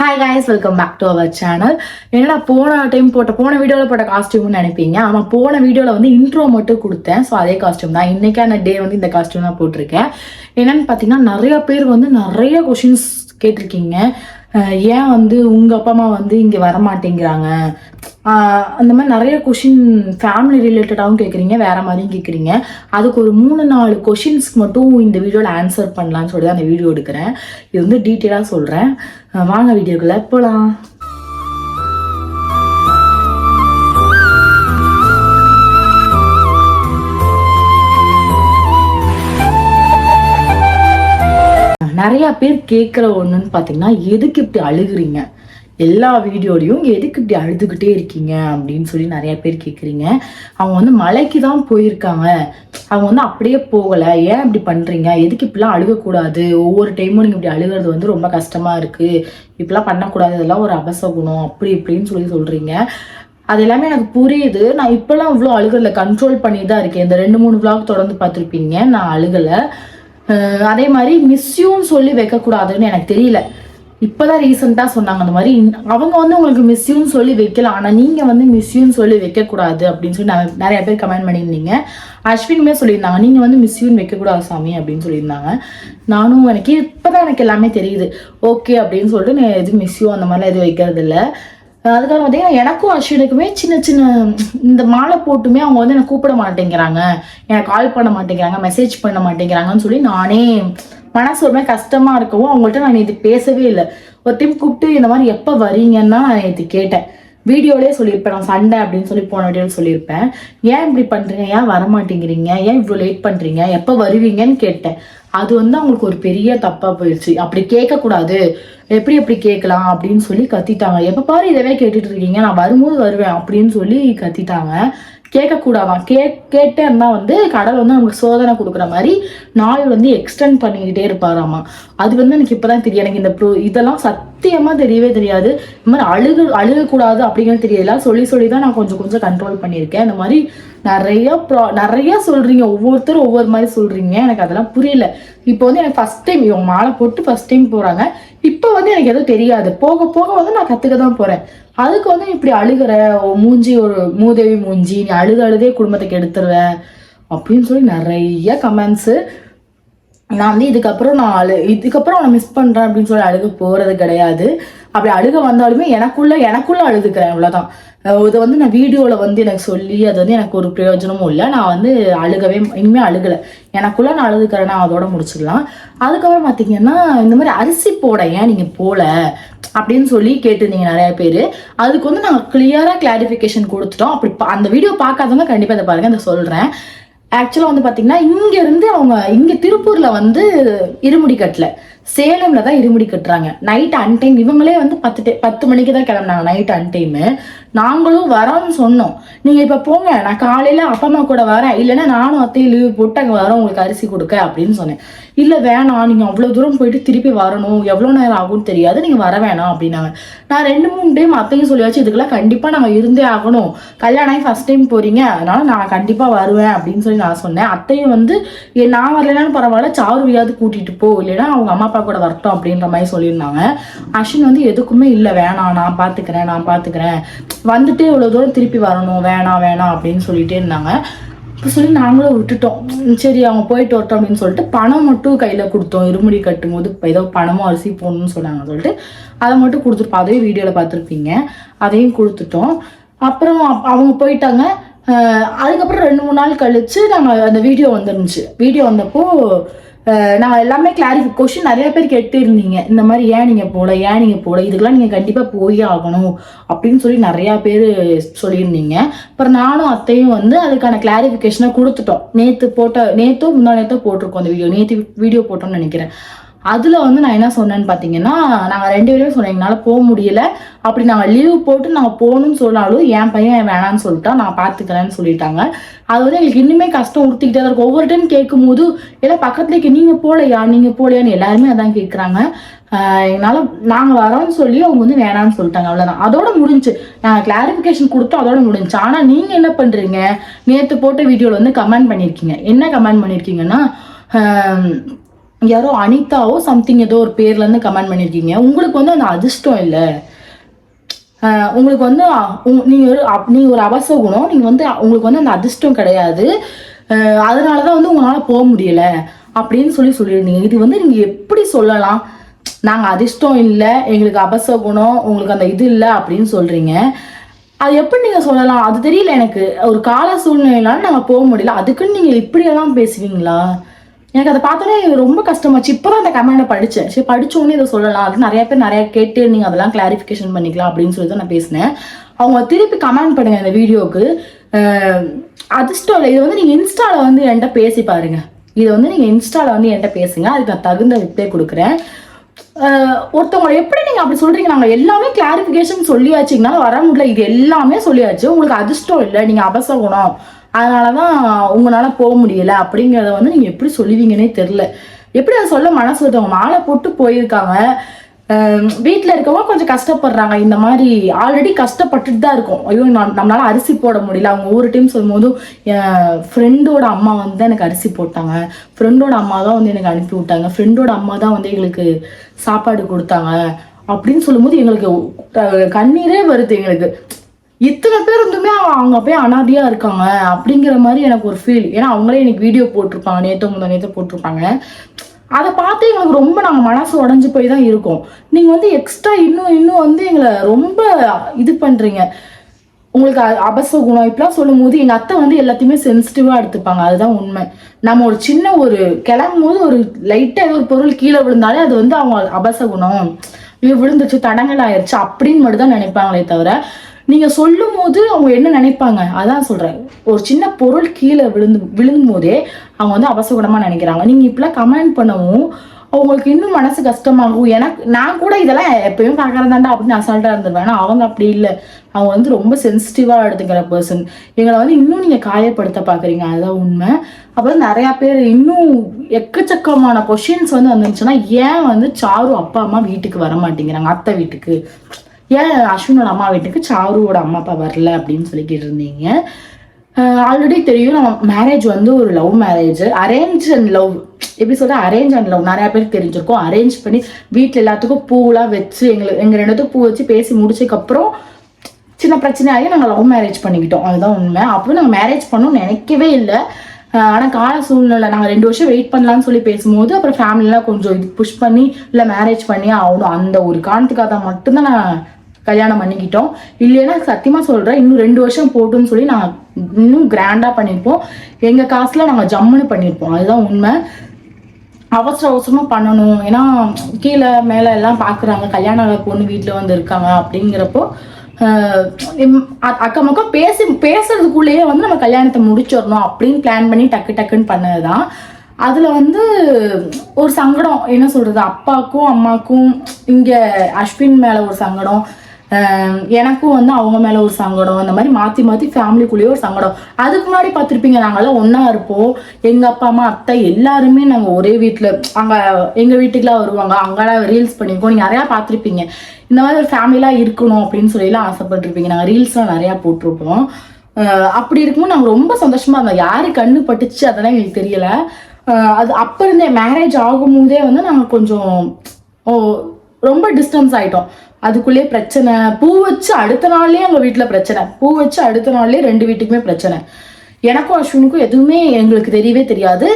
Hi guys welcome back to our channel என்னடா போன time போட்ட போன வீடியோவில் போட்ட காஸ்டியூம்னு நினைப்பீங்க? ஆமாம் போன வீடியோவில் வந்து இன்ட்ரோ மட்டும் கொடுத்தேன். ஸோ அதே காஸ்டியூம் தான். இன்னைக்கான டே வந்து இந்த காஸ்டியூம் தான் போட்டிருக்கேன். என்னென்னு பார்த்தீங்கன்னா நிறைய பேர் வந்து நிறைய கொஷின்ஸ் கேட்டிருக்கீங்க. ஏன் வந்து உங்கள் அப்பா அம்மா வந்து இங்கே வர மாட்டேங்கிறாங்க அந்த மாதிரி நிறைய கொஷின் ஃபேமிலி ரிலேட்டடாகவும் கேட்குறீங்க வேற மாதிரியும் கேட்குறீங்க அதுக்கு ஒரு மூணு நாலு கொஷின்ஸ்க்கு மட்டும் இந்த வீடியோவில் ஆன்சர் பண்ணலான்னு சொல்லி தான் அந்த வீடியோ எடுக்கிறேன். இது வந்து டீட்டெயிலாக சொல்கிறேன் வாங்க வீடியோக்குள்ளே போகலாம் நிறைய பேர் கேட்குற ஒன்றுன்னு பார்த்தீங்கன்னா எதுக்கு இப்படி அழுகுறீங்க? எல்லா வீடியோலையும் எதுக்கு இப்படி அழுதுகிட்டே இருக்கீங்க? அப்படின்னு சொல்லி நிறைய பேர் கேட்குறீங்க அவங்க வந்து மலைக்கு தான் போயிருக்காங்க. அவங்க வந்து அப்படியே போகலை. ஏன் இப்படி பண்ணுறீங்க எதுக்கு இப்படிலாம் அழுகக்கூடாது? ஒவ்வொரு டைமும் நீங்கள் இப்படி அழுகிறது வந்து ரொம்ப கஷ்டமாக இருக்குது இப்படிலாம் பண்ணக்கூடாது. இதெல்லாம் ஒரு அபசகுணம் அப்படி இப்படின்னு சொல்லி சொல்கிறீங்க அது எல்லாமே எனக்கு புரியுது. நான் இப்போலாம் இவ்வளோ அழுகலை கண்ட்ரோல் பண்ணி தான் இருக்கேன். இந்த ரெண்டு மூணு விளாக் தொடர்ந்து பார்த்துருப்பீங்க. நான் அழுகலை. அதே மாதிரி மிஸ்யூன்னு சொல்லி வைக்கக்கூடாதுன்னு எனக்கு தெரியல. இப்போதான் ரீசெண்டாக சொன்னாங்க அந்த மாதிரி. அவங்க வந்து உங்களுக்கு மிஸ்யூன்னு சொல்லி வைக்கலாம் ஆனால் நீங்கள் வந்து மிஸ்யூன்னு சொல்லி வைக்கக்கூடாது அப்படின்னு சொல்லி நான் நிறைய பேர் கமெண்ட் பண்ணியிருந்தீங்க. அஸ்வினுமே சொல்லியிருந்தாங்க. நீங்கள் வந்து மிஸ்யூன்னு வைக்கக்கூடாது சாமி அப்படின்னு சொல்லியிருந்தாங்க. நானும் எனக்கு இப்போ தான் எனக்கு எல்லாமே தெரியுது. ஓகே அப்படின்னு சொல்லிட்டு நான் எதுவும் மிஸ்யூ அந்த மாதிரிலாம் எதுவும் வைக்கிறது இல்லை அதுக்காக பார்த்தீங்கன்னா எனக்கும் அஸ்வினுக்குமே சின்ன சின்ன இந்த மாலை போட்டுமே அவங்க வந்து என்னை கூப்பிட மாட்டேங்கிறாங்க. எனக்கு கால் பண்ண மாட்டேங்கிறாங்க மெசேஜ் பண்ண மாட்டேங்கிறாங்கன்னு சொல்லி நானே மனசு ஒரு மாதிரி கஷ்டமா இருக்கவும் அவங்கள்ட்ட நான் இது பேசவே இல்லை. ஒரு டைம் கூப்பிட்டு இந்த மாதிரி எப்போ வரீங்கன்னா நான் நேற்று கேட்டேன். வீடியோலேயே சொல்லியிருப்பேன் நான் சண்டை அப்படின்னு சொல்லி போன வீடியோவில் சொல்லியிருப்பேன். ஏன் இப்படி பண்ணுறீங்க ஏன் வர மாட்டேங்கிறீங்க ஏன் இவ்வளோ லேட் பண்ணுறீங்க எப்போ வருவீங்கன்னு கேட்டேன். அது வந்து அவங்களுக்கு ஒரு பெரிய தப்பாக போயிடுச்சு. அப்படி கேட்கக்கூடாது. எப்படி எப்படி கேட்கலாம் அப்படின்னு சொல்லி கத்திட்டாங்க. எப்போ பாரு இதவே கேட்டுட்டு இருக்கீங்க. நான் வரும்போது வருவேன் அப்படின்னு சொல்லி கத்திட்டாங்க. கேட்கக்கூடாதான் கே கேட்டே இருந்தால் வந்து கடல் வந்து நமக்கு சோதனை கொடுக்குற மாதிரி நாள் வந்து எக்ஸ்டெண்ட் பண்ணிக்கிட்டே இருப்பாராமா. அது வந்து எனக்கு இப்போதான் தெரியும். எனக்கு இந்த ப்ரூ இதெல்லாம் சத்தியமாக தெரியவே தெரியாது. இந்த மாதிரி அழுகு அழுகக்கூடாது அப்படிங்கிறது தெரியல. சொல்லி சொல்லி தான் நான் கொஞ்சம் கொஞ்சம் கண்ட்ரோல் பண்ணியிருக்கேன். இந்த மாதிரி நிறைய ப்ரா நிறைய சொல்கிறீங்க ஒவ்வொருத்தரும் ஒவ்வொரு மாதிரி சொல்கிறீங்க எனக்கு அதெல்லாம் புரியல. இப்போ வந்து எனக்கு ஃபஸ்ட் டைம் இவங்க மாலை போட்டு ஃபஸ்ட் டைம் போகிறாங்க இப்போ வந்து எனக்கு எதுவும் தெரியாது. போக போக வந்து நான் கற்றுக்க தான் போகிறேன் அதுக்கு வந்து இப்படி அழுகிற மூஞ்சி ஒரு மூதேவி மூஞ்சி நீ அழுது அழுதே குடும்பத்தை கெடுத்துருவ அப்படின்னு சொல்லி நிறைய கமெண்ட்ஸு நான் வந்து இதுக்கப்புறம் நான் அழு இதுக்கப்புறம் நான் மிஸ் பண்ணுறேன் அப்படின்னு சொல்லி அழுக போகிறது கிடையாது. அப்படி அழுக வந்தாலுமே எனக்குள்ள எனக்குள்ள அழுதுக்கிறேன் அவ்வளோதான் இதை வந்து நான் வீடியோவில் வந்து எனக்கு சொல்லி அது வந்து எனக்கு ஒரு பிரயோஜனமும் இல்லை. நான் வந்து அழுகவே இனிமேல் அழுகலை. எனக்குள்ள நான் அழுதுக்கிறேன் நான் அதோட முடிச்சிடலாம் அதுக்கப்புறம் பார்த்தீங்கன்னா இந்த மாதிரி அரிசி போட ஏன் நீங்கள் போல? அப்படின்னு சொல்லி கேட்டிருந்தீங்க நிறைய பேர். அதுக்கு வந்து நாங்கள் கிளியராக கிளாரிஃபிகேஷன் கொடுத்துட்டோம். அப்படி அந்த வீடியோ பார்க்காதவங்க கண்டிப்பாக அதை பாருங்க அதை சொல்கிறேன் ஆக்சுவலாக வந்து பார்த்தீங்கன்னா இங்கேருந்து அவங்க இங்கே திருப்பூரில் வந்து இருமுடி கட்டல. சேலம்ல தான் இருமுடி கட்டுறாங்க. நைட் அன்டைம் இவங்களே வந்து பத்து டே பத்து மணிக்கு தான் கிளம்புனாங்க நைட் அன்டைமு நாங்களும் வரோம்னு சொன்னோம். நீங்கள் இப்போ போங்க நான் காலையில் அப்பா அம்மா கூட வரேன். இல்லைன்னா நானும் அத்தையும் லீவு போட்டு அங்கே வரோம் உங்களுக்கு அரிசி கொடுக்க அப்படின்னு சொன்னேன். இல்லை வேணாம். நீங்கள் அவ்வளோ தூரம் போயிட்டு திருப்பி வரணும். எவ்வளோ நேரம் ஆகும்னு தெரியாது. நீங்கள் வர வேணாம் அப்படின்னாங்க. நான் ரெண்டு மூணு டைம் அத்தையும் சொல்லியாச்சு இதுக்கெல்லாம் கண்டிப்பாக நாங்கள் இருந்தே ஆகணும். கல்யாணம் ஆகி ஃபஸ்ட் டைம் போகிறீங்க அதனால நான் கண்டிப்பாக வருவேன் அப்படின்னு சொல்லி நான் சொன்னேன். அத்தையும் வந்து ஏ நான் வரலைனாலும் பரவாயில்ல. சாருவியாவது கூட்டிகிட்டு போ. இல்லைன்னா அவங்க அம்மா அப்பா கூட வரட்டும் அப்படின்ற மாதிரி சொல்லியிருந்தாங்க. அஸ்வின் வந்து எதுக்குமே இல்லை. வேணாம். நான் பார்த்துக்கிறேன் நான் பார்த்துக்கிறேன் வந்துட்டு இவ்வளோ தூரம் திருப்பி வரணும். வேணாம் வேணாம் அப்படின்னு சொல்லிட்டே இருந்தாங்க. சொல்லி நாங்களும் விட்டுட்டோம். சரி அவங்க போயிட்டு வரட்டும் அப்படின்னு சொல்லிட்டு பணம் மட்டும் கையில் கொடுத்தோம். இருமுடி கட்டும் போது ஏதோ பணமும் அரிசி போடணும்னு சொன்னாங்க சொல்லிட்டு அதை மட்டும் கொடுத்துருப்போம் அதையும் வீடியோவில் பார்த்துருப்பீங்க. அதையும் கொடுத்துட்டோம். அப்புறம் அப்- அவங்க போயிட்டாங்க. அதுக்கப்புறம் ரெண்டு மூணு நாள் கழிச்சு நாங்கள் அந்த வீடியோ வந்துருந்துச்சு. வீடியோ வந்தப்போ நான் எல்லாமே கிளாரிஃபை கொஷின் நிறைய பேர் கேட்டு இருந்தீங்க இந்த மாதிரி ஏன் நீங்கள் போல ஏன் நீங்கள் போல இதுக்கெல்லாம் நீங்கள் கண்டிப்பாக போயே ஆகணும் அப்படின்னு சொல்லி நிறையா பேர் சொல்லியிருந்தீங்க. அப்புறம் நானும் அத்தையும் வந்து அதுக்கான கிளாரிஃபிகேஷனை கொடுத்துட்டோம். நேற்று போட்ட நேற்றோ முந்தா நேற்றோ போட்டிருக்கோம் அந்த வீடியோ நேற்று வீடியோ போட்டோம்னு நினைக்கிறேன். அதில் வந்து நான் என்ன சொன்னேன்னு பார்த்தீங்கன்னா நாங்கள் ரெண்டு பேரும் சொன்னோம் எங்களால் போக முடியல. அப்படி நாங்கள் லீவ் போட்டு நாங்கள் போகணும்னு சொன்னாலும் என் பையன் வேணான்னு சொல்லிட்டா நான் பார்த்துக்கிறேன்னு சொல்லிட்டாங்க. அது வந்து எங்களுக்கு இன்னுமே கஷ்டம் உறுத்திக்கிட்டே தான் இருக்கும் ஒவ்வொரு டைம் கேட்கும்போது எல்லாம் பக்கத்துலேயே நீங்கள் போகலையா நீங்கள் போகலையான்னு எல்லாருமே அதான் கேட்குறாங்க என்னால் நாங்கள் வரோம்னு சொல்லி அவங்க வந்து வேணாம்னு சொல்லிட்டாங்க அவ்வளோதான் அதோட முடிஞ்சு நாங்கள் கிளாரிஃபிகேஷன் கொடுத்தோம் அதோட முடிஞ்சு. ஆனால் நீங்கள் என்ன பண்ணுறீங்க நேற்று போட்ட வீடியோவில் வந்து கமெண்ட் பண்ணியிருக்கீங்க என்ன கமெண்ட் பண்ணியிருக்கீங்கன்னா யாரோ அனிதாவோ சம்திங் ஏதோ ஒரு பேர்லேருந்து கமெண்ட் பண்ணியிருக்கீங்க உங்களுக்கு வந்து அந்த அதிர்ஷ்டம் இல்லை. உங்களுக்கு வந்து நீங்கள் ஒரு நீங்கள் ஒரு அப்- குணம் ஒரு வந்து உங்களுக்கு வந்து அந்த அதிர்ஷ்டம் கிடையாது. அதனால தான் வந்து உங்களால் போக முடியலை அப்படின்னு சொல்லி சொல்லியிருந்தீங்க. இது வந்து நீங்கள் எப்படி சொல்லலாம்? நாங்கள் அதிர்ஷ்டம் இல்லை எங்களுக்கு அபச குணம் உங்களுக்கு அந்த இது இல்லை அப்படின்னு சொல்கிறீங்க அது எப்படி நீங்கள் சொல்லலாம்? அது தெரியல எனக்கு. ஒரு கால சூழ்நிலையினால நாங்கள் போக முடியல. அதுக்குன்னு நீங்கள் இப்படியெல்லாம் பேசுவீங்களா? எனக்கு அதை பார்த்தோன்னே ரொம்ப கஷ்டமாச்சு இப்போதான் அந்த கமெண்டை படித்தேன் சரி படிச்ச உடனே இதை சொல்லலாம். அது நிறைய பேர் நிறைய கேட்டு நீங்கள் அதெல்லாம் கிளாரிஃபிகேஷன் பண்ணிக்கலாம் அப்படின்னு சொல்லி தான் நான் பேசினேன். அவங்க திருப்பி கமெண்ட் பண்ணுங்க இந்த வீடியோவுக்கு. அதிர்ஷ்டம் இல்லை. இது வந்து நீங்கள் இன்ஸ்டாவில் வந்து என்கிட்ட பேசி பாருங்க. இதை வந்து நீங்கள் இன்ஸ்டாவில் வந்து என்கிட்ட பேசுங்க. அதுக்கு நான் தகுந்த ரிப்ளை கொடுக்குறேன். ஆஹ் ஒருத்தவங்களை எப்படி நீங்க அப்படி சொல்றீங்க? நாங்க எல்லாமே கிளாரிபிகேஷன் சொல்லியாச்சுங்கனால வர முடியல. இது எல்லாமே சொல்லியாச்சு. உங்களுக்கு அதிர்ஷ்டம் இல்லை. நீங்க அபசகுணம். அதனாலதான் உங்களால் போக முடியல. அப்படிங்கிறத வந்து நீங்கள் எப்படி சொல்லுவீங்கன்னே தெரில எப்படி அதை சொல்ல மனசு வருது? மாலை போட்டு போயிருக்காங்க. வீட்டில் இருக்கவங்க கொஞ்சம் கஷ்டப்படுறாங்க. இந்த மாதிரி ஆல்ரெடி கஷ்டப்பட்டுட்டு தான் இருக்கும். ஐயோ நான் நம்மளால அரிசி போட முடியல. அவங்க ஒவ்வொரு டைம் சொல்லும்போதும் என் ஃப்ரெண்டோட அம்மா வந்து தான் எனக்கு அரிசி போட்டாங்க. ஃப்ரெண்டோட அம்மா தான் வந்து எனக்கு அனுப்பி விட்டாங்க. ஃப்ரெண்டோட அம்மா தான் வந்து எங்களுக்கு சாப்பாடு கொடுத்தாங்க. அப்படின்னு சொல்லும்போது எங்களுக்கு கண்ணீரே வருது எங்களுக்கு. இத்தனை பேர் இருந்துமே அவங்க அப்படியே போய் இருக்காங்க அப்படிங்கிற மாதிரி எனக்கு ஒரு ஃபீல் ஏன்னா அவங்களே எனக்கு வீடியோ போட்டிருப்பாங்க. நேற்று முந்தா நேற்று போட்டிருப்பாங்க. அதை பார்த்து எங்களுக்கு ரொம்ப நாங்கள் மனசு உடஞ்சி போய் தான் இருக்கோம். நீங்கள் வந்து எக்ஸ்ட்ரா இன்னும் இன்னும் வந்து எங்களை ரொம்ப இது பண்ணுறீங்க உங்களுக்கு அ- அபசகுணம் இப்படிலாம் சொல்லும்போது எங்கள் அத்தை வந்து எல்லாத்தையுமே சென்சிட்டிவாக எடுத்துப்பாங்க. அதுதான் உண்மை. நம்ம ஒரு சின்ன ஒரு கிளம்பும் போது ஒரு லைட்டாக ஒரு பொருள் கீழே விழுந்தாலே அது வந்து அவங்க அபசகுணம் ஐயோ விழுந்துச்சு தடங்கள் ஆயிடுச்சு அப்படின்னு மட்டும் தான் நினைப்பாங்களே தவிர நீங்க சொல்லும் போது அவங்க என்ன நினைப்பாங்க? அதான் சொல்றேன். ஒரு சின்ன பொருள் கீழே விழுந்து விழுங்கும் போதே அவங்க வந்து அவசகுணமாக நினைக்கிறாங்க. நீங்க இப்படிலாம் கமெண்ட் பண்ணவும் அவங்களுக்கு இன்னும் மனசு கஷ்டமாகும். எனக்கு நான் கூட இதெல்லாம் எப்பயும் பார்க்கறதாண்டா அப்படின்னு அசால்ட்டா இருந்துருவேன் ஆனா அவங்க அப்படி இல்லை. அவங்க வந்து ரொம்ப சென்சிட்டிவா எடுத்துக்கிற பர்சன் எங்களை வந்து இன்னும் நீங்க காயப்படுத்த பாக்குறீங்க அதுதான் உண்மை. அப்புறம் நிறைய பேர் இன்னும் எக்கச்சக்கமான கொஷின்ஸ் வந்து வந்துருச்சுன்னா ஏன் வந்து சாரு அப்பா அம்மா வீட்டுக்கு வர மாட்டேங்கிறாங்க? அத்தை வீட்டுக்கு. ஏன் அஸ்வினோட அம்மா வீட்டுக்கு சாருவோட அம்மா அப்பா வரல அப்படின்னு சொல்லி கேட்டிருந்தீங்க. ஆல்ரெடி தெரியும் நம்ம மேரேஜ் வந்து ஒரு love marriage arrange and love எப்படி சொல்ற அரேஞ்ச் அண்ட் லவ் நிறைய பேருக்கு தெரிஞ்சிருக்கும். அரேஞ்ச் பண்ணி வீட்டில் எல்லாத்துக்கும் பூவெலாம் வச்சு எங்களுக்கு எங்க ரெண்டுத்துக்கும் பூ வச்சு பேசி முடிச்சதுக்கப்புறம் சின்ன பிரச்சனையாகி நாங்கள் லவ் மேரேஜ் பண்ணிக்கிட்டோம். அதுதான் உண்மை. அப்போ நாங்கள் மேரேஜ் பண்ணோம்னு நினைக்கவே இல்லை. ஆனால் கால சூழ்நிலை நாங்கள் ரெண்டு வருஷம் வெயிட் பண்ணலாம்னு சொல்லி பேசும்போது அப்புறம் ஃபேமிலிலாம் கொஞ்சம் இது புஷ் பண்ணி இல்லை மேரேஜ் பண்ணி ஆகணும். அந்த ஒரு காரணத்துக்காக தான் மட்டும்தான் நான் கல்யாணம் பண்ணிக்கிட்டோம். இல்லைன்னா சத்தியமாக சொல்கிறேன் இன்னும் ரெண்டு வருஷம் போட்டுன்னு சொல்லி நான் இன்னும் கிராண்டாக பண்ணியிருப்போம். எங்கள் காசில் நாங்கள் ஜம்முன்னு பண்ணியிருப்போம். அதுதான் உண்மை. அவசர அவசரமா பண்ணணும். ஏன்னா கீழே மேலே எல்லாம் பார்க்குறாங்க கல்யாணம் பொண்ணு வீட்டில் வந்து இருக்காங்க அப்படிங்கிறப்போ ஆஹ் அ- அக்கம் பக்கம் பேசி பேசுறதுக்குள்ளேயே வந்து நம்ம கல்யாணத்தை முடிச்சிடணும் அப்படின்னு பிளான் பண்ணி டக்கு டக்குன்னு பண்ணதுதான். அதில் வந்து ஒரு சங்கடம் என்ன சொல்றது? அப்பாவுக்கும் அம்மாவுக்கும் இங்கே அஸ்வின் மேலே ஒரு சங்கடம். எனக்கும் வந்து அவங்க மேலே ஒரு சங்கடம் அந்த மாதிரி மாற்றி மாற்றி ஃபேமிலிக்குள்ளேயே ஒரு சங்கடம். அதுக்கு முன்னாடி பார்த்துருப்பீங்க நாங்களாம் ஒன்றா இருப்போம். எங்கள் அப்பா அம்மா அத்தை எல்லாருமே நாங்கள் ஒரே வீட்டில் அங்கே எங்கள் வீட்டுக்குலாம் வருவாங்க. அங்கெல்லாம் ரீல்ஸ் பண்ணியிருக்கோம் நீங்கள் நிறையா பார்த்துருப்பீங்க. இந்த மாதிரி ஒரு ஃபேமிலியாக இருக்கணும் அப்படின்னு சொல்லிலாம் ஆசைப்பட்டிருப்பீங்க. நாங்கள் ரீல்ஸ்லாம் நிறையா போட்டிருப்போம். அப்படி இருக்கும்போது நாங்கள் ரொம்ப சந்தோஷமாக இருந்தோம். யாரு கண்ணு பட்டுச்சு? அதெல்லாம் எங்களுக்கு தெரியலை. அது அப்போ இருந்தே மேரேஜ் ஆகும்போதே வந்து நாங்கள் கொஞ்சம் ஓ ரொம்ப டிஸ்டன்ஸ் ஆயிட்டோம். அதுக்குள்ளேயே பிரச்சனை. பூ வச்சு அடுத்த நாள்லேயே அவங்க வீட்டில் பிரச்சனை. பூ வச்சு அடுத்த நாள்லேயே ரெண்டு வீட்டுக்குமே பிரச்சனை. எனக்கும் அஸ்வினுக்கும் எதுவுமே எங்களுக்கு தெரியவே தெரியாது.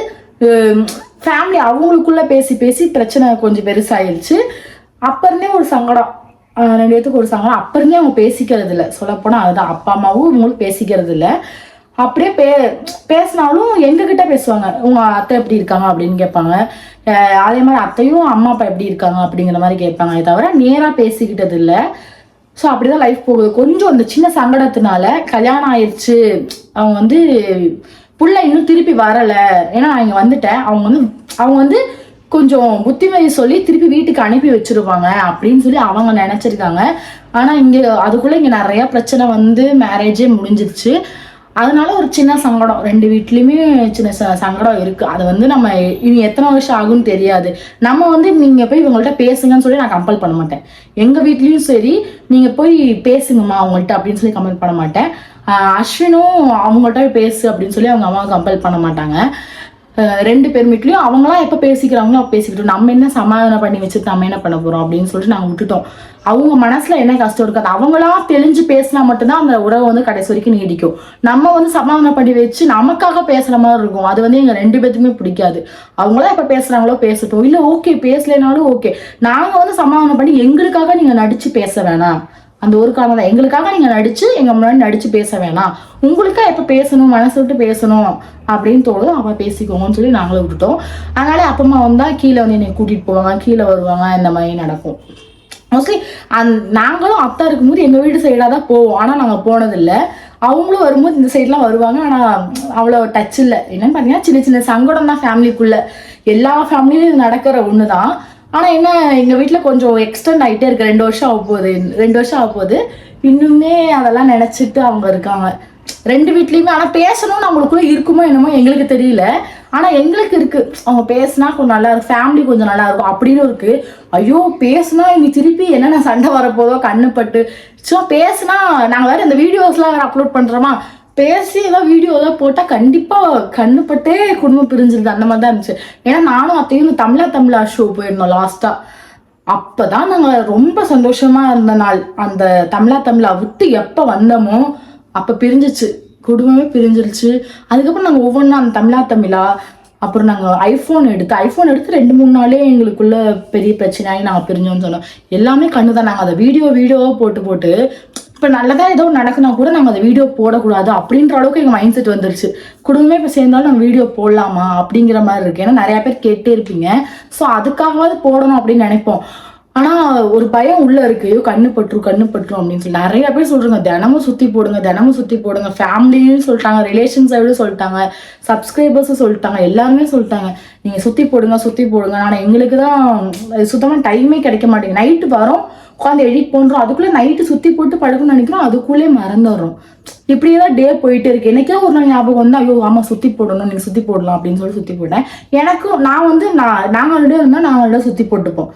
ஃபேமிலி அவங்களுக்குள்ள பேசி பேசி பிரச்சனை கொஞ்சம் பெருசாயிருச்சு. அப்பருந்தே ஒரு சங்கடம். ரெண்டு பேத்துக்கு ஒரு சங்கடம். அப்பருந்தே அவங்க பேசிக்கிறது இல்லை சொல்லப்போனால் அதுதான். அப்பா அம்மாவும் இவங்களும் பேசிக்கிறது இல்லை அப்படியே பே பேசினாலும் எங்ககிட்ட பேசுவாங்க. உங்க அத்தை எப்படி இருக்காங்க அப்படின்னு கேட்பாங்க. அதே மாதிரி அத்தையும் அம்மா அப்பா எப்படி இருக்காங்க அப்படிங்கிற மாதிரி கேட்பாங்க தவிர நேராக பேசிக்கிட்டது இல்லை. ஸோ அப்படிதான் லைஃப் போகுது. கொஞ்சம் அந்த சின்ன சங்கடத்தினால கல்யாணம் ஆயிடுச்சு அவங்க வந்து புள்ள இன்னும் திருப்பி வரலை. ஏன்னா நான் இங்கே வந்துட்டேன். அவங்க வந்து அவங்க வந்து கொஞ்சம் புத்திமதி சொல்லி திருப்பி வீட்டுக்கு அனுப்பி வச்சிருவாங்க அப்படின்னு சொல்லி அவங்க நினைச்சிருக்காங்க. ஆனால் இங்கே அதுக்குள்ளே இங்கே நிறையா பிரச்சனை வந்து மேரேஜே முடிஞ்சிருச்சு. அதனால ஒரு சின்ன சங்கடம். ரெண்டு வீட்லேயுமே சின்ன ச- சங்கடம் இருக்குது அது வந்து நம்ம இனி எத்தனை வருஷம் ஆகும்னு தெரியாது. நம்ம வந்து நீங்கள் போய் இவங்கள்ட்ட பேசுங்கன்னு சொல்லி நான் கம்பல் பண்ண மாட்டேன். எங்கள் வீட்லேயும் சரி நீங்கள் போய் பேசுங்கம்மா அவங்கள்ட்ட அப்படின்னு சொல்லி கம்பல் பண்ண மாட்டேன். அஸ்வினும் அவங்கள்ட்ட பேசு அப்படின்னு சொல்லி அவங்க அம்மா கம்பல் பண்ண மாட்டாங்க. ரெண்டு பேர் வீட்லயும் அவங்களாம் எப்போ பேசிக்கிறாங்களோ அப்போ பேசிக்கிட்டோம் நம்ம என்ன சமாதானம் பண்ணி வச்சுட்டு நம்ம என்ன பண்ண போறோம் அப்படின்னு சொல்லிட்டு நாங்கள் விட்டுட்டோம். அவங்க மனசுல என்ன கஷ்டம் இருக்காது அவங்களா தெளிஞ்சு பேசினா மட்டும்தான் அந்த உறவு வந்து கடைசி வரைக்கும் நீடிக்கும். நம்ம வந்து சமாதானம் பண்ணி வச்சு நமக்காக பேசுற மாதிரி இருக்கும். அது வந்து எங்க ரெண்டு பேத்துக்குமே பிடிக்காது. அவங்களா எப்ப பேசுறாங்களோ பேசட்டும். இல்ல ஓகே பேசலைனாலும் ஓகே நாங்க வந்து சமாதானம் பண்ணி எங்களுக்காக நீங்க நடிச்சு பேச வேணாம். அந்த ஒரு காரணம் தான். எங்களுக்காக நீங்க நடிச்சு எங்க முன்னாடி நடிச்சு பேச வேணாம். உங்களுக்கா எப்ப பேசணும் மனசு விட்டு பேசணும் அப்படின்னு தோணுதோ அப்பா பேசிக்கோங்கன்னு சொல்லி நாங்களும் விட்டுட்டோம். அதனால அப்பமா வந்தா கீழே வந்து என்னை கூட்டிட்டு போவாங்க கீழே வருவாங்க இந்த மாதிரி நடக்கும். மோஸ்ட்லி அந் நாங்களும் அத்தா இருக்கும்போது எங்கள் வீடு சைடாக தான் போவோம். ஆனால் நாங்கள் போனதில்லை. அவங்களும் வரும்போது இந்த சைட்லாம் வருவாங்க. ஆனால் அவ்வளோ டச் இல்லை. என்னன்னு பார்த்தீங்கன்னா சின்ன சின்ன சங்கடம் தான் ஃபேமிலிக்குள்ள எல்லா ஃபேமிலியும் நடக்கிற ஒன்று தான் ஆனால் என்ன எங்கள் வீட்டில் கொஞ்சம் எக்ஸ்டெண்ட் ஆகிட்டே இருக்கு. ரெண்டு வருஷம் ஆக போகுது. ரெண்டு வருஷம் ஆக போகுது. இன்னுமே அதெல்லாம் நினச்சிட்டு அவங்க இருக்காங்க. ரெண்டு வீட்லேயுமே ஆனால் பேசணும்னு அவங்களுக்குள்ள இருக்குமோ என்னமோ எங்களுக்கு தெரியல. ஆனால் எங்களுக்கு இருக்குது அவங்க பேசினா கொஞ்சம் நல்லா இருக்கும். ஃபேமிலி கொஞ்சம் நல்லா இருக்கும். அப்படின்னு இருக்குது ஐயோ பேசுனா இனி திருப்பி என்னென்ன சண்டை வரப்போதோ கண்ணுப்பட்டு. ஸோ பேசுனா நாங்கள் வேறு இந்த வீடியோஸ்லாம் வேறு அப்லோட் பண்ணுறோமா பேசி ஏதாவது வீடியோலாம் போட்டால் கண்டிப்பாக கண்ணுப்பட்டே குடும்பம் பிரிஞ்சிருது. அந்த மாதிரி தான் இருந்துச்சு. ஏன்னா நானும் அத்தையும் தமிழா தமிழா ஷோ போயிருந்தோம் லாஸ்ட்டாக அப்போ தான் நாங்கள் ரொம்ப சந்தோஷமாக இருந்த நாள். அந்த தமிழா தமிழா விட்டு எப்போ வந்தோமோ அப்போ பிரிஞ்சிச்சு. குடும்பமே பிரிஞ்சிருச்சு. அதுக்கப்புறம் நாங்கள் ஒவ்வொன்றா அந்த தமிழா தமிழா அப்புறம் நாங்கள் ஐஃபோன் எடுத்து ஐஃபோன் எடுத்து ரெண்டு மூணு நாளே எங்களுக்குள்ள பெரிய பிரச்சனையாகி நாங்கள் பிரிஞ்சோம்னு சொன்னோம். எல்லாமே கண்ணு தான் நாங்கள் அதை வீடியோ வீடியோவாக போட்டு போட்டு இப்போ நல்லதாக ஏதோ நடக்குனா கூட நாங்கள் அந்த வீடியோ போடக்கூடாது அப்படின்ற அளவுக்கு எங்கள் மைண்ட் செட் வந்துருச்சு. குடும்பமே இப்போ சேர்ந்தாலும் நம்ம வீடியோ போடலாமா அப்படிங்கிற மாதிரி இருக்கு. ஏன்னா நிறையா பேர் கேட்டே இருப்பீங்க. ஸோ அதுக்காகவாவது போடணும் அப்படின்னு நினைப்போம். ஆனால் ஒரு பயம் உள்ளே இருக்கு. ஐயோ கண்ணு பற்றும் கண்ணு பற்றும் அப்படின்னு சொல்லி. நிறைய பேர் சொல்கிறாங்க தினமும் சுற்றி போடுங்க தினமும் சுற்றி போடுங்க. ஃபேமிலியும் சொல்லிட்டாங்க ரிலேஷன்ஸை விட சொல்லிட்டாங்க சப்ஸ்கிரைபர்ஸும் சொல்லிட்டாங்க எல்லாருமே சொல்லிட்டாங்க. நீங்கள் சுற்றி போடுங்க சுற்றி போடுங்க. ஆனால் எங்களுக்கு தான் சுத்தமாக டைமே கிடைக்க மாட்டேங்குது. நைட்டு வரோம் உட்காந்து எடிட் பண்ணுறோம் அதுக்குள்ளே நைட்டு சுற்றி போட்டு படுக்கணும்னு நினைக்கிறோம். அதுக்குள்ளே மறந்துடுறோம். இப்படியே தான் டே போயிட்டு இருக்கு. எனக்கே ஒரு நாள் ஞாபகம் வந்து ஐயோ ஆமாம் சுற்றி போடணும். நீங்கள் சுற்றி போடலாம் அப்படின்னு சொல்லி சுற்றி போட்டேன். எனக்கும் நான் வந்து நான் நாங்கள் ரெண்டு இருந்தால் நாங்கள் ரெண்டு சுற்றி போட்டுப்போம்.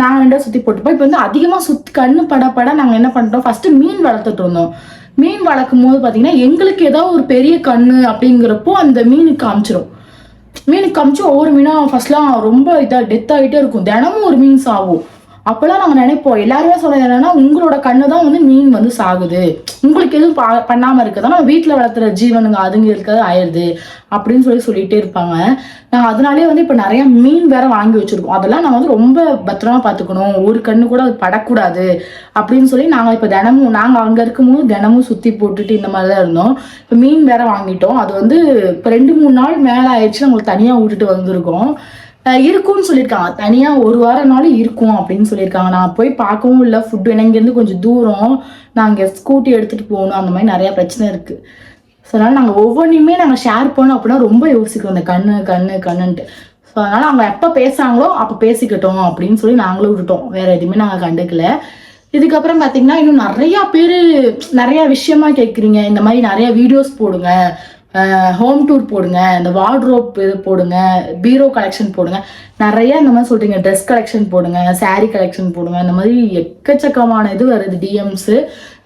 நாங்கள் ரெண்டு சுற்றி போட்டுப்போம். இப்போ வந்து அதிகமாக சுற்றி கண்ணு பட பட நாங்கள் என்ன பண்ணுறோம் ஃபர்ஸ்ட் மீன் வளர்த்துட்டு இருந்தோம் மீன் வளர்க்கும் போது பார்த்தீங்கன்னா எங்களுக்கு ஏதாவது ஒரு பெரிய கண்ணு அப்படிங்கிறப்போ அந்த மீனுக்கு காமிச்சிரும். மீனுக்கு காமிச்சு ஒவ்வொரு மீனாக ஃபர்ஸ்ட்லாம் ரொம்ப இதாக டெத் ஆகிட்டே இருக்கும். தினமும் ஒரு மீன் சாகும் அப்போல்லாம் நாங்கள் நினைப்போம். எல்லாருமே சொல்றது என்னன்னா உங்களோட கண்ணு தான் வந்து மீன் வந்து சாகுது. உங்களுக்கு எதுவும் பா பண்ணாமல் இருக்குதா நம்ம வீட்டில் வளர்த்துற ஜீவனுங்க அதுங்க இருக்கிறது ஆயிடுது அப்படின்னு சொல்லி சொல்லிகிட்டே இருப்பாங்க. நான் அதனாலே வந்து இப்போ நிறையா மீன் வேற வாங்கி வச்சுருக்கோம். அதெல்லாம் நான் வந்து ரொம்ப பத்திரமா பார்த்துக்கணும். ஒரு கண்ணு கூட அது படக்கூடாது அப்படின்னு சொல்லி நாங்கள் இப்போ தினமும் நாங்கள் அங்கே இருக்கும்போது தினமும் சுற்றி போட்டுட்டு இந்த மாதிரி தான் இருந்தோம். இப்போ மீன் வேற வாங்கிட்டோம். அது வந்து இப்போ ரெண்டு மூணு நாள் மேலே ஆயிடுச்சு நம்மளுக்கு தனியாக விட்டுட்டு வந்திருக்கோம். இருக்கும்னு சொல்லியிருக்காங்க தனியாக ஒரு வாரம்னாலும் இருக்கும் அப்படின்னு சொல்லியிருக்காங்க. நான் போய் பார்க்கவும் இல்லை. ஃபுட்டு எனக்கு இங்கேருந்து கொஞ்சம் தூரம். நாங்கள் ஸ்கூட்டி எடுத்துகிட்டு போகணும். அந்த மாதிரி நிறையா பிரச்சனை இருக்குது ஸோ அதனால் நாங்கள் ஒவ்வொன்றையுமே நாங்கள் ஷேர் பண்ணோம் அப்படின்னா ரொம்ப யோசிக்கிறோம். இந்த கண்ணு கண்ணு கண்ணுன்ட்டு. ஸோ அதனால் அவங்க எப்போ பேசுகிறாங்களோ அப்போ பேசிக்கிட்டோம் அப்படின்னு சொல்லி நாங்களும் விட்டுட்டோம். வேறு எதுவுமே நாங்கள் கண்டுக்கல. இதுக்கப்புறம் பார்த்தீங்கன்னா இன்னும் நிறையா பேர் நிறையா விஷயமா கேட்குறீங்க. இந்த மாதிரி நிறையா வீடியோஸ் போடுங்க. ஹோம் டூர் போடுங்க இந்த வார்ட்ரோப் இது போடுங்க பீரோ கலெக்ஷன் போடுங்க. நிறைய இந்த மாதிரி சொல்றீங்க ட்ரெஸ் கலெக்ஷன் போடுங்க saree கலெக்ஷன் போடுங்க இந்த மாதிரி எக்கச்சக்கமான இது வருது டிஎம்ஸு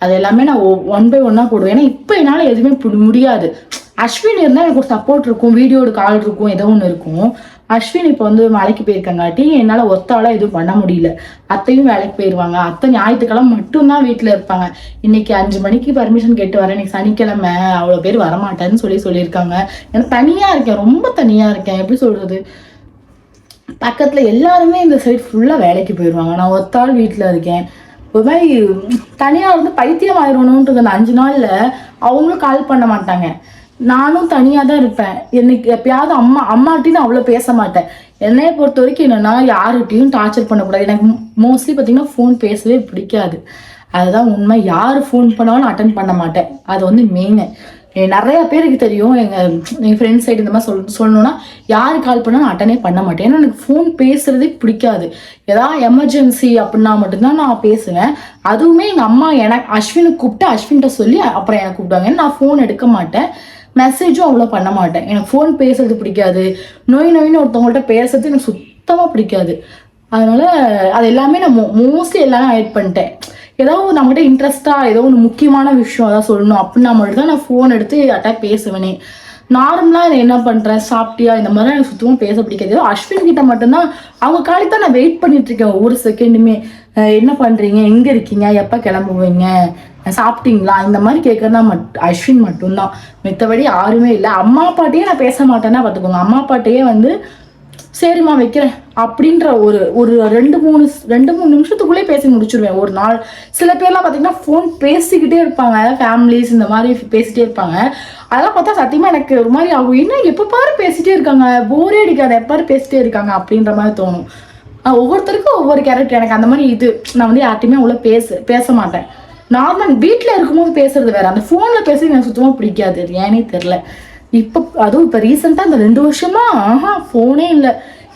அது எல்லாமே நான் ஒன் பை ஒன்னாக போடுவேன். ஏன்னா இப்போ என்னால் எதுவுமே முடியாது. அஸ்வின் இருந்தால் எனக்கு ஒரு சப்போர்ட் இருக்கும் வீடியோட கால் இருக்கும் ஏதோ ஒன்று இருக்கும். அஸ்வின் இப்போ வந்து வேலைக்கு போயிருக்கங்காட்டி என்னால் ஒத்தாலாம் எதுவும் பண்ண முடியல. அத்தையும் வேலைக்கு போயிடுவாங்க அத்தை ஞாயிற்றுக்கிழமை மட்டும்தான் வீட்டில் இருப்பாங்க. இன்னைக்கு அஞ்சு மணிக்கு பர்மிஷன் கேட்டு வரேன். இன்னைக்கு சனிக்கிழமை அவ்வளோ பேர் வரமாட்டேன்னு சொல்லி சொல்லியிருக்காங்க. எனக்கு தனியாக இருக்கேன். ரொம்ப தனியாக இருக்கேன். எப்படி சொல்கிறது பக்கத்தில் எல்லாருமே இந்த சைடு ஃபுல்லாக வேலைக்கு போயிடுவாங்க நான் ஒத்தாள் வீட்டில் இருக்கேன். ஒரு மாதிரி தனியாக இருந்து பைத்தியம் ஆயிடணுன்றது அந்த அஞ்சு நாளில் அவங்களும் கால் பண்ண மாட்டாங்க. நானும் தனியாக தான் இருப்பேன். எனக்கு எப்பயாவது அம்மா அம்மாட்டையும் அவ்வளோ பேச மாட்டேன். என்னைய பொறுத்த வரைக்கும் என்னென்னா யார்கிட்டையும் டார்ச்சர் பண்ணக்கூடாது. எனக்கு மோஸ்ட்லி பார்த்தீங்கன்னா ஃபோன் பேசவே பிடிக்காது. அதுதான் உண்மை. யார் ஃபோன் பண்ணாலும் அட்டன் பண்ண மாட்டேன். அது வந்து மெயினு நிறைய பேருக்கு தெரியும். எங்கள் எங்கள் ஃப்ரெண்ட்ஸ் சைடு இந்த மாதிரி சொல் சொல்லணும்னா யார் கால் பண்ணாலும் அட்டனே பண்ண மாட்டேன். ஏன்னா எனக்கு ஃபோன் பேசுறதே பிடிக்காது. ஏதாவது எமர்ஜென்சி அப்படின்னா மட்டும்தான் நான் பேசுவேன். அதுவுமே எங்கள் அம்மா எனக்கு அஸ்வினுக்கு கூப்பிட்டு அஸ்வின்கிட்ட சொல்லி அப்புறம் எனக்கு கூப்பிடுவாங்க. ஏன்னா நான் ஃபோன் எடுக்க மாட்டேன். மெசேஜும் அவ்வளோ பண்ண மாட்டேன். எனக்கு ஃபோன் பேசுறது பிடிக்காது. நோய் நோயின்னு ஒருத்தவங்கள்ட்ட பேசுறது எனக்கு சுத்தமாக பிடிக்காது. அதனால அது எல்லாமே நான் மோஸ்ட்லி எல்லாமே ஆட் பண்ணிட்டேன். ஏதோ நம்மகிட்ட இன்ட்ரெஸ்டாக ஏதோ ஒன்று முக்கியமான விஷயம் ஏதாவது சொல்லணும் அப்படின்னா மட்டும் தான் நான் ஃபோன் எடுத்து அட்டாக் பேசுவேனே. நார்மலாக என்ன பண்ணுறேன் சாப்பிட்டியா? இந்த மாதிரிலாம் எனக்கு சுத்தமாக பேச பிடிக்காது. ஏதோ அஸ்வின் கிட்ட மட்டும்தான் அவங்க காலைக்கு தான் நான் வெயிட் பண்ணிட்டு இருக்கேன் ஒவ்வொரு செகண்டுமே என்ன பண்ணுறீங்க எங்கே இருக்கீங்க? எப்போ கிளம்புவீங்க? சாப்பிட்டீங்களா? இந்த மாதிரி கேட்கறதா மட் அஸ்வின் மட்டும்தான். மித்தபடி யாருமே இல்லை. அம்மா அப்பாட்டையே நான் பேச மாட்டேன்னா பார்த்துக்கோங்க. அம்மா அப்பாட்டையே வந்து சரிம்மா வைக்கிறேன். அப்படின்ற ஒரு ஒரு ரெண்டு மூணு ரெண்டு மூணு நிமிஷத்துக்குள்ளே பேசி முடிச்சிருவேன். ஒரு நாள். சில பேர்லாம் பார்த்தீங்கன்னா ஃபோன் பேசிக்கிட்டே இருப்பாங்க. ஃபேமிலிஸ் இந்த மாதிரி பேசிட்டே இருப்பாங்க. அதெல்லாம் பார்த்தா சத்தியமாக எனக்கு ஒரு மாதிரி ஆகும். என்ன எப்போ பாரு பேசிகிட்டே இருக்காங்க. போரே அடிக்காது எப்பாரு பேசிகிட்டே இருக்காங்க அப்படின்ற மாதிரி தோணும். ஒவ்வொருத்தருக்கும் ஒவ்வொரு கேரக்டர் எனக்கு அந்த மாதிரி இது நான் வந்து யார்ட்டையுமே அவ்வளோ பேச பேச மாட்டேன். நார்மல் வீட்டில் இருக்கும்போது பேசுறது வேற. அந்த ஃபோனில் பேசுறது எனக்கு சுத்தமாக பிடிக்காது. ஏன்னே தெரில இப்போ அதுவும் இப்போ ரீசெண்டாக இந்த ரெண்டு வருஷமா ஆஹா ஃபோனே இல்லை.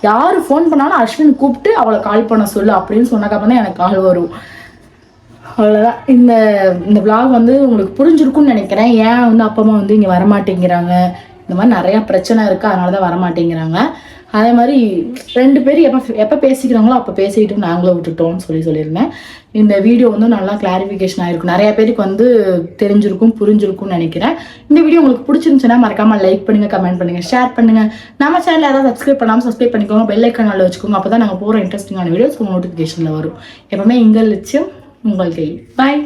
யார் ஃபோன் பண்ணாலும் அஸ்வின் கூப்பிட்டு அவளை கால் பண்ண சொல்லு அப்படின்னு சொன்னக்கப்புறம் தான் எனக்கு கால் வரும். அவ்வளோதான் இந்த இந்த விளாக் வந்து உங்களுக்கு புரிஞ்சிருக்கும்னு நினைக்கிறேன். ஏன் வந்து அப்பா அம்மா வந்து இங்கே வரமாட்டேங்கிறாங்க? இந்த மாதிரி நிறையா பிரச்சனை இருக்குது அதனால தான் வரமாட்டேங்கிறாங்க. அதே மாதிரி ரெண்டு பேரும் எப்போ எப்போ பேசிக்கிறாங்களோ அப்போ பேசிக்கிட்டு நாங்களும் விட்டுட்டோம்னு சொல்லி சொல்லியிருந்தேன். இந்த வீடியோ வந்து நல்லா கிளாரிஃபிகேஷன் ஆயிருக்கும் நிறைய பேருக்கு வந்து தெரிஞ்சிருக்கும் புரிஞ்சிருக்கும்னு நினைக்கிறேன். இந்த வீடியோ உங்களுக்கு பிடிச்சிருந்துச்சுன்னா மறக்காம லைக் பண்ணுங்க கமெண்ட் பண்ணுங்க ஷேர் பண்ணுங்க. நம்ம சேனல் யாராவது சப்ஸ்கிரைப் பண்ணாமல் சப்ஸ்கிரைப் பண்ணிக்கோங்க. பெல் ஐக்கானில் வச்சுக்கோங்க. அப்போ தான் நாங்கள் போகிற இன்ட்ரெஸ்டிங்கான வீடியோஸ் நோட்டிஃபிகேஷனில் வரும். எப்பவுமே எங்கள் லட்சியம் உங்கள் கை பாய்